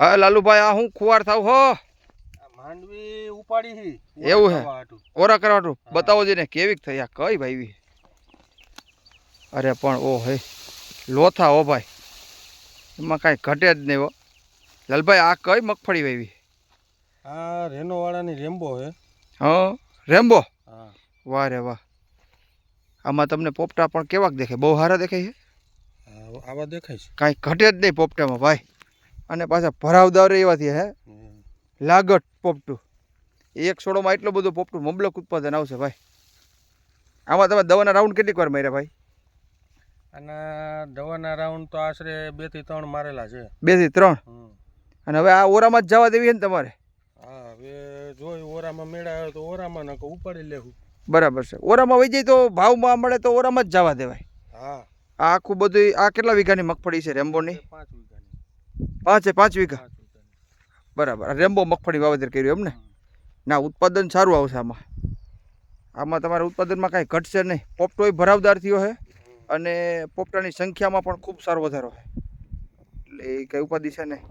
હા લાલુભાઈ આ હું ખુવાર થાવ હો. માંડવી ઉપાડી હી. એવું હે? ઓરા કરવાનું હા. બતાવો જઈને કેવીક થઈ. આ કઈ ભાઈ અરે પણ ઓ હે. લોથા ઓ ભાઈ. એમાં કાંઈ ઘટે જ નહીં હો. લાલભાઈ આ કઈ મગફળી વાવી આ રેનો વાળાની રેમ્બો હે. હા? રેમ્બો? વાહ રે વાહ. આમાં તમને પોપટા પણ કેવાક દેખાય? બહુ સારા દેખાય છે આવા દેખાય છે. કાંઈ ઘટે જ નહીં પોપટામાં ભાઈ. અને પાછા ભરાવદાર એવાથી હે? લાગટ પોપટું. એક છોડોમાં એટલું બધું પોપટું મબલક ઉત્પાદન આવશે ભાઈ. આમાં તમે દવાના રાઉન્ડ કેટલીક વાર માર્યા ભાઈ? અને દવાના રાઉન્ડ તો આશરે બેથી ત્રણ મારેલા છે. બેથી ત્રણ? અને હવે આ ઓરામાં જ જવા દેવી છે ને તમારે? હા હવે જો ઓરામાં મેળા તો ઓરામાં નકો ઉપાડી લેવું. બરાબર છે. ઓરામાં વહી જાય તો ભાવમાં મળે તો ઓરામાં જ જવા દેવાય. હા. આ આખું બધું આ કેટલા વીઘાની મગફળી છે રેમ્બોની? પાંચ વીઘાની. પાંચે પાંચ વીઘા? બરાબર. રેમ્બો મગફળી વાવેતર કર્યું એમને ના? ઉત્પાદન સારું આવશે આમાં. આમાં તમારા ઉત્પાદનમાં કાંઈ ઘટશે નહીં. પોપટોય ભરાવદાર થયો છે અને પોપટાની સંખ્યામાં પણ ખૂબ સારો વધારો છે. એટલે એ કંઈ ઉપાધિ છે નહીં.